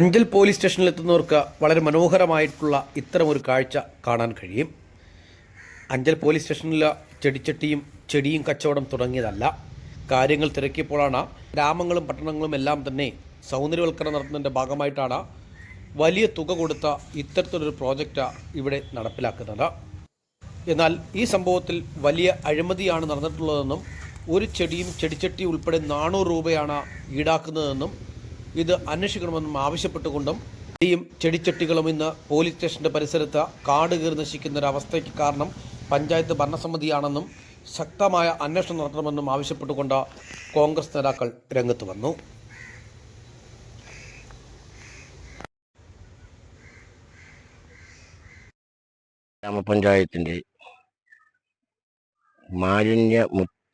Anchal police സ്റ്റേഷനിലെത്തുന്നവർക്ക് വളരെ മനോഹരമായിട്ടുള്ള ഇത്തരമൊരു കാഴ്ച കാണാൻ കഴിയും. അഞ്ചൽ പോലീസ് സ്റ്റേഷനിൽ ചെടിച്ചട്ടിയും ചെടിയും കച്ചവടം തുടങ്ങിയതല്ല. കാര്യങ്ങൾ തിരക്കിയപ്പോഴാണ് ഗ്രാമങ്ങളും പട്ടണങ്ങളും എല്ലാം തന്നെ സൗന്ദര്യവൽക്കരണം നടത്തുന്നതിന്റെ ഭാഗമായിട്ടാണ് വലിയ തുക കൊടുത്ത ഇത്തരത്തിലൊരു പ്രോജക്റ്റ് ഇവിടെ നടപ്പിലാക്കുന്നത്. എന്നാൽ ഈ സംഭവത്തിൽ വലിയ അഴിമതിയാണ് നടന്നിട്ടുള്ളതെന്നും ഒരു ചെടിയും ചെടിച്ചട്ടി ഉൾപ്പെടെ നാനൂറ് രൂപയാണ് ഈടാക്കുന്നതെന്നും ഇത് അന്വേഷിക്കണമെന്നും ആവശ്യപ്പെട്ടുകൊണ്ടും ചെടിയും ചെടിച്ചട്ടികളും ഇന്ന് പോലീസ് സ്റ്റേഷന്റെ പരിസരത്ത് കാട് കീറി നശിക്കുന്ന ഒരു അവസ്ഥയ്ക്ക് കാരണം പഞ്ചായത്ത് ഭരണസമിതിയാണെന്നും ശക്തമായ അന്വേഷണം നടത്തണമെന്നും ആവശ്യപ്പെട്ടുകൊണ്ട് കോൺഗ്രസ് നേതാക്കൾ രംഗത്ത് വന്നു. ഗ്രാമപഞ്ചായത്തിന്റെ മാലിന്യ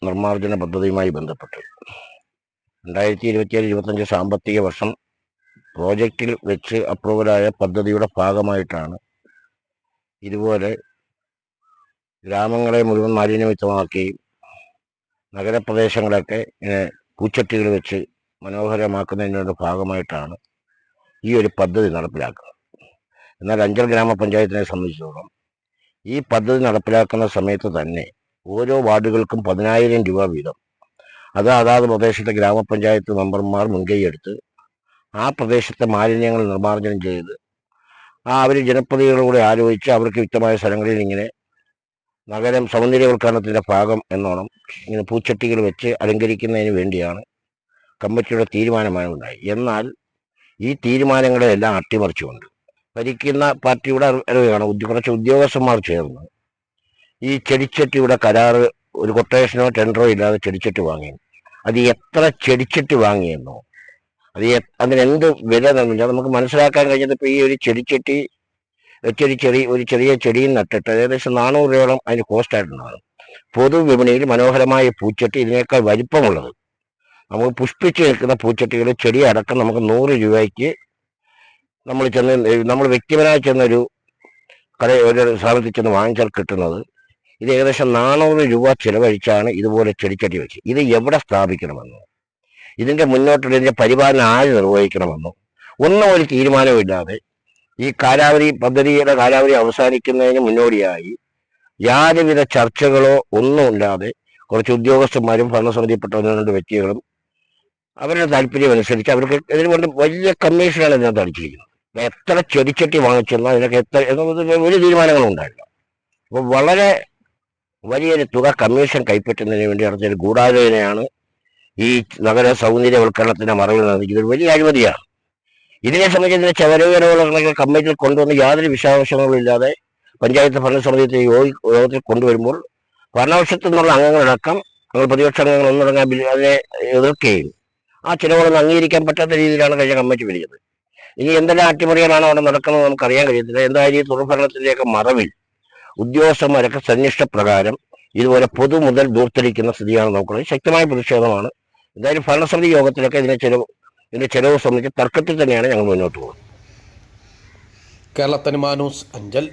നിർമ്മാർജന പദ്ധതിയുമായി ബന്ധപ്പെട്ട് രണ്ടായിരത്തി ഇരുപത്തിയേഴ് ഇരുപത്തഞ്ച് സാമ്പത്തിക വർഷം പ്രോജക്റ്റിൽ വെച്ച് അപ്രൂവലായ പദ്ധതിയുടെ ഭാഗമായിട്ടാണ് ഇതുപോലെ ഗ്രാമങ്ങളെ മുഴുവൻ മാലിന്യമുക്തമാക്കുകയും നഗരപ്രദേശങ്ങളൊക്കെ ഇങ്ങനെ പൂച്ചട്ടികൾ വെച്ച് മനോഹരമാക്കുന്നതിന്റെ ഭാഗമായിട്ടാണ് ഈ ഒരു പദ്ധതി നടപ്പിലാക്കുന്നത്. എന്നാൽ അഞ്ചൽ ഗ്രാമപഞ്ചായത്തിനെ സംബന്ധിച്ചിടത്തോളം ഈ പദ്ധതി നടപ്പിലാക്കുന്ന സമയത്ത് തന്നെ ഓരോ വാർഡുകൾക്കും പതിനായിരം രൂപ വീതം അത് അതാത് പ്രദേശത്തെ ഗ്രാമപഞ്ചായത്ത് മെമ്പർമാർ മുൻകൈയെടുത്ത് ആ പ്രദേശത്തെ മാലിന്യങ്ങൾ നിർമ്മാർജനം ചെയ്ത് ആ അവർ ജനപ്രതിനിധികളോട് ആലോചിച്ച് അവർക്ക് വ്യക്തമായ സ്ഥലങ്ങളിൽ ഇങ്ങനെ നഗരം സൗന്ദര്യവൽക്കരണത്തിന്റെ ഭാഗം എന്നോണം ഇങ്ങനെ പൂച്ചട്ടികൾ വെച്ച് അലങ്കരിക്കുന്നതിന് വേണ്ടിയാണ് കമ്മിറ്റിയുടെ തീരുമാനമാണ് ഉണ്ടായി എന്നാൽ ഈ തീരുമാനങ്ങളെല്ലാം അട്ടിമറിച്ചുകൊണ്ട് ഭരിക്കുന്ന പാർട്ടിയുടെ അറിവാണ് കുറച്ച് ഉദ്യോഗസ്ഥന്മാർ ചേർന്ന് ഈ ചെടിച്ചട്ടിയുടെ കരാറ് ഒരു കൊട്ടേഷനോ ടെൻഡറോ ഇല്ലാതെ ചെടിച്ചട്ടി വാങ്ങി അത് എത്ര ചെടിച്ചിട്ട് വാങ്ങിയെന്നോ? അത് അതിനെന്ത് വില നിർമ്മിച്ചാൽ നമുക്ക് മനസ്സിലാക്കാൻ കഴിഞ്ഞത് ഇപ്പൊ ഈ ഒരു ചെടിച്ചട്ടി ചെടി ചെറിയ ഒരു ചെറിയ ചെടിയും നട്ടിട്ട് ഏകദേശം നാനൂറ് രൂപയോളം അതിന് കോസ്റ്റ് ആയിട്ടുണ്ടാകും പൊതുവിപണിയിൽ മനോഹരമായ പൂച്ചട്ടി ഇതിനേക്കാൾ വലിപ്പമുള്ളത്. നമുക്ക് പുഷ്പിച്ച് നിൽക്കുന്ന പൂച്ചട്ടികൾ ചെടി അടക്കം നമുക്ക് നൂറ് രൂപയ്ക്ക് നമ്മൾ ചെന്ന് നമ്മൾ വ്യക്തിപരമായി ചെന്നൊരു കട ഒരു സ്ഥാപനത്തിൽ ചെന്ന് വാങ്ങിച്ചാൽ കിട്ടുന്നത് ഇത് ഏകദേശം നാനൂറ് രൂപ ചിലവഴിച്ചാണ് ഇതുപോലെ ചെടിച്ചട്ടി വെച്ച്. ഇത് എവിടെ സ്ഥാപിക്കണമെന്നോ? ഇതിന്റെ മുന്നോട്ടുള്ള ഇതിന്റെ പരിപാലനം ആര് നിർവഹിക്കണമെന്നോ? ഒന്നും ഒരു തീരുമാനമില്ലാതെ ഈ കാലാവധി പദ്ധതിയുടെ കാലാവധി അവസാനിക്കുന്നതിന് മുന്നോടിയായി യാതൊരുവിധ ചർച്ചകളോ ഒന്നും ഇല്ലാതെ കുറച്ച് ഉദ്യോഗസ്ഥന്മാരും ഭരണസമിതിയിൽപ്പെട്ട ഒന്ന് വ്യക്തികളും. അവരുടെ താല്പര്യം അനുസരിച്ച് അവർക്ക് ഇതിന് വേണ്ടി വലിയ കമ്മീഷനാണ് ഇതിനകത്ത് അടിച്ചിരിക്കുന്നത് എത്ര ചെടിച്ചട്ടി വാങ്ങിച്ചെന്നാൽ അതിനൊക്കെ എത്ര വലിയ തീരുമാനങ്ങളും ഉണ്ടായില്ല അപ്പോൾ വളരെ വലിയൊരു തുക കമ്മീഷൻ കൈപ്പറ്റുന്നതിന് വേണ്ടി നടത്തിയൊരു ഗൂഢാലോചനയാണ് ഈ നഗര സൗന്ദര്യവൽക്കരണത്തിന്റെ മറവിൽ നടന്നത്. ഇതൊരു വലിയ അഴിമതിയാണ്. ഇതിനെ സംബന്ധിച്ച് ഇതിന്റെ ചെലവുകളൊക്കെ കമ്മിറ്റിയിൽ കൊണ്ടുവന്ന് യാതൊരു വിശദാംശങ്ങളും ഇല്ലാതെ പഞ്ചായത്ത് ഭരണസമിതി യോഗി യോഗത്തിൽ കൊണ്ടുവരുമ്പോൾ ഭരണപക്ഷത്തു നിന്നുള്ള അംഗങ്ങളടക്കം ഞങ്ങൾ പ്രതിപക്ഷ അംഗങ്ങൾ ഒന്നടങ്ങാൻ അതിനെ എതിർക്കുകയും ആ ചിലവുകളൊന്നും അംഗീകരിക്കാൻ പറ്റാത്ത രീതിയിലാണ് കഴിഞ്ഞ കമ്മിറ്റി പിരിച്ചത് ഇനി എന്തെല്ലാം അട്ടിമറികളാണ് അവിടെ നടക്കുന്നത് നമുക്കറിയാൻ കഴിയത്തില്ല. എന്തായാലും ഈ തുടർഭരണത്തിന്റെയൊക്കെ മറവിൽ ഉദ്യോഗസ്ഥന്മാരൊക്കെ സന്നിഷ്ടപ്രകാരം ഇതുപോലെ പൊതു മുതൽ ദൂർത്തിരിക്കുന്ന സ്ഥിതിയാണ് നോക്കുന്നത്. ശക്തമായ പ്രതിഷേധമാണ്. എന്തായാലും ഭരണസമിതി യോഗത്തിലൊക്കെ ഇതിനെ ചെലവ് ഇതിന്റെ ചെലവ് സംബന്ധിച്ച് തർക്കത്തിൽ തന്നെയാണ് ഞങ്ങൾ മുന്നോട്ട് പോകുന്നത്. കേരളത്തിന് മാനൂസ് അഞ്ചൽ.